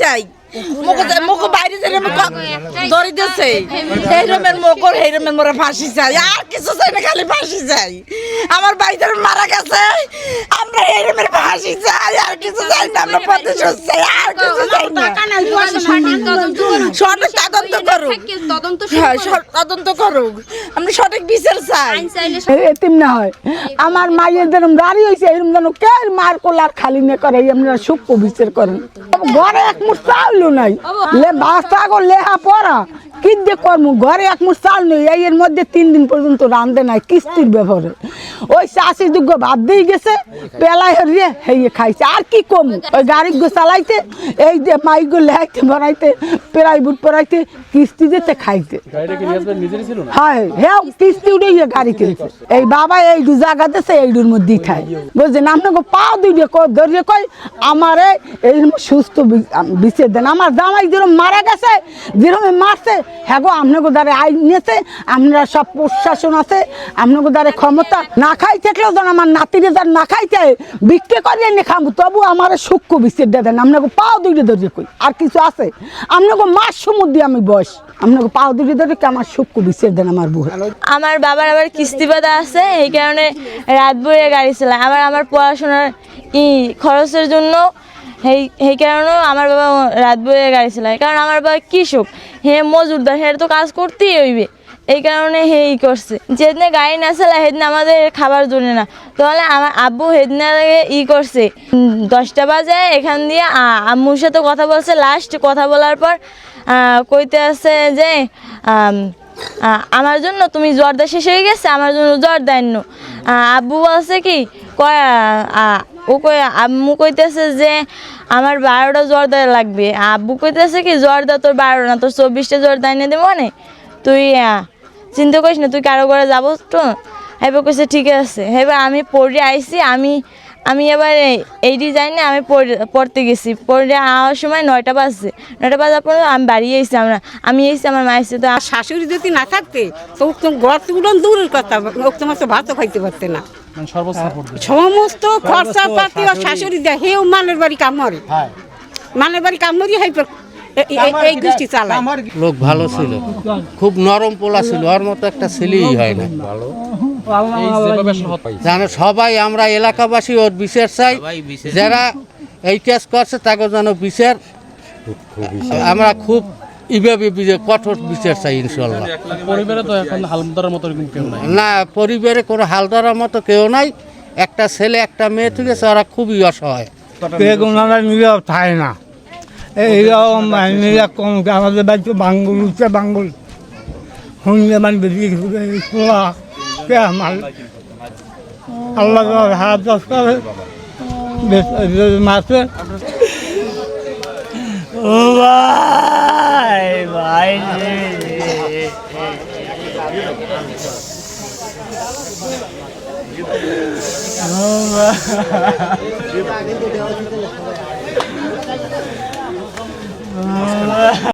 চাই মুখ বাইরে যে ধরে দিয়েছে। এই রমের মোকর এই রমের মোরা ফাঁসি চাই। আর কিছু চাই না খালি ফাঁসি চাই। আমার ভাইদের মারা গেছে। আমরা এই রমের ফাঁসি চাই। আর কিছু চাই না আমরা প্রতিশোধ চাই। আর কিছু চাই না। সঠিক তদন্ত করুক। তদন্ত হ্যাঁ তদন্ত করুক। আমরা সঠিক বিচার চাই। এতিম না হয়। আমার মায়ের যেরকম দাঁড়িয়ে হয়েছে এরম যেন কে মার কোলার খালি নে করে আপনারা সূক্ষ্ম বিচার করেন ঘরে এক মুঠ চাউলও নাই। লে বাস্তা গো লেহা পড়া। কি দিয়ে কর্ম? ঘরে এক মুঠ চাল নেই এই এর মধ্যে তিন দিন পর্যন্ত রান্ধে নাই কিস্তির ব্যাপারে ওই চাষি দুগ্গ ভাত দিয়ে গেছে পেলাই হরিয়ে হেয়ে খাইছে। আর কি কম? ওই গাড়ি গো চালাইতে এই যে মাইক গো লেহাইতে ভরাইতে প্রাইভেট পড়াইতে কিস্তি দিতে খাইতে হয় হ্যাঁ কিস্তি উঠে গিয়ে গাড়ি কিনছে। এই বাবা এই দু জায়গাতেছে এইডুর মধ্যেই খায় বুঝছেন? আপনাকে পাও দুইটা ধরিয়ে কই আমারে এই সুস্থ বিছে দেন। আমার জামাই যেরকম মারা গেছে যেরকম মারছে হ্যাঁ গো আপনাকে দ্বারা আইন নিয়েছে, আপনারা সব প্রশাসন আছে আপনাকে দ্বারা ক্ষমতা না খাই থাকলেও যেন আমার নাতিরে যার না খাইতে বিক্রি করে এনে খাব তবু আমার সূক্ষ্ম বিচ্ছেদ দেন। আপনাকে পাও দুইটা ধরিয়ে কই, আর কিছু আছে? আপনাকে মাস সমুদ্রে আমি বয়স আপনাকে পাও দুইটা ধরে আমার সূক্ষ্ম বিচ্ছেদ দেন আমার বউ? আমার বাবার আবার কিস্তি বাধা আছে, এই কারণে রাত বইয়ে গাড়ি চালায়। আবার আমার পড়াশোনার ই খরচের জন্য সেই সেই কারণেও আমার বাবা রাত বইয়ে গাড়ি চালায়। কারণ আমার বাবা কৃষক হে মজুরদার, হে তো কাজ করতেই হইবে। এই কারণে হে ই করছে। যেদিনে গাড়ি না চালায়, সেদিন আমাদের খাবার জন্য না। তাহলে আমার আব্বু সেদিন ই করছে দশটা বাজে, এখান দিয়ে আম্মুর সাথে কথা বলছে। লাস্ট কথা বলার পর কইতে আছে যে আমার জন্য তুমি জর্দা শেষ হয়ে গেছে, আমার জন্য জর্দা আন্য আব্বু বলছে কি, কয় ও কই আম্মু কইতেছে যে আমার বারোটা জর্দা লাগবে। আব্বু কইতেছে কি জর্দা তোর বারো না, তোর চব্বিশটা জর্দা এনে দেবো মানে? তুই চিন্তা করিস না, তুই কারও করে যাব তো? এবার কইছে, ঠিক আছে। এবার আমি পড়ে আইছি, আমি আমি এবার এই- ডিজাইনে আমি পড়তে গেছি। পড়ে আওয়ার সময় নয়টা বাজছে। নয়টা বাজার পরে আমি বাড়ি এসেছি আমরা। আমি এসেছি আমার মা এসেছে তো আর শাশুড়ি যদি না থাকতে তো ও তো গড় উড়ন দূরের কথা। তোমার তো ভাতও খাইতে পারতে না। মানে দিচ্ছে সমস্ত খরচা পাতি ও শাশুড়ি দেয়। হেও মানের বাড়ি কামড়ে। মানের বাড়ি কামড়ি হাই এই গোষ্ঠী চালায়। লোক ভালো ছিল। খুব নরম পোলা ছিল। ওর মতো একটা ছেলেই হয় না। হত্যা জানো সবাই আমরা এলাকাবাসী ওর বিচার চাই। যারা এই কেস করছে তাকে যেন বিচার আমরা খুব ইভাবে বিচার- কঠোর বিচার চাই ইনশাল্লাহ পরিবারে তো এখন হালমদারের মতো কেউ নাই। না পরিবারে কোনো হাল ধরার মতো কেউ নাই। একটা ছেলে একটা মেয়ে থেকে ওরা খুবই অসহায়। নিয়ে না। এইরকম নিয়ে কম। আমাদের বাড়িতে বাঙ্গুল উঠছে বাঙ্গুল। শুনলে মানে বেশি খোলা। আমার? আল্লাহ হাত দশ করে। মাসে ও ভাই ভাই।